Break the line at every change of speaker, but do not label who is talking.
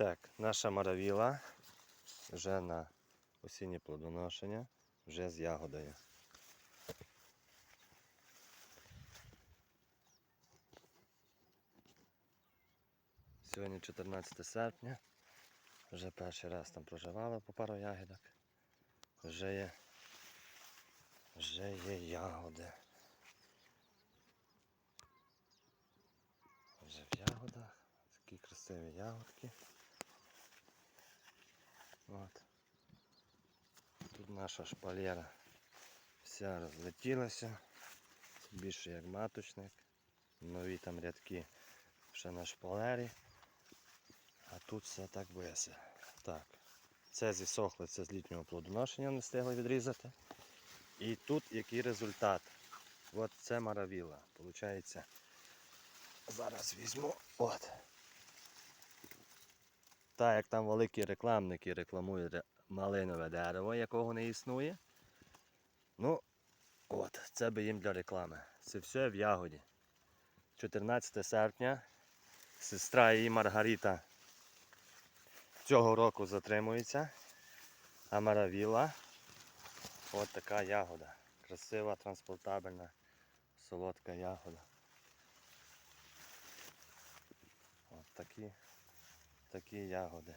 Так, наша маравіла вже на осіннє плодоношення, вже з ягодою. Сьогодні 14 серпня. Вже перший раз там проживала по пару ягідок. Вже є. Вже є ягоди. Вже в ягодах. Такі красиві ягодки. От. Тут наша шпалера вся розлетілася. Більше як маточник. Нові там рядки ще на шпалері. А тут все так весе. Так. Це зісохло, це з літнього плодоношення не встигли відрізати. І тут який результат. От це маравіла. Получається. Зараз візьму. От. Так як там великі рекламники рекламують малинове дерево, якого не існує. Ну, от, це би їм для реклами. Це все в ягоді. 14 серпня. Сестра її Маргарита цього року затримується. А маравіла. От така ягода. Красива, транспортабельна, солодка ягода. От такі, такі ягоди.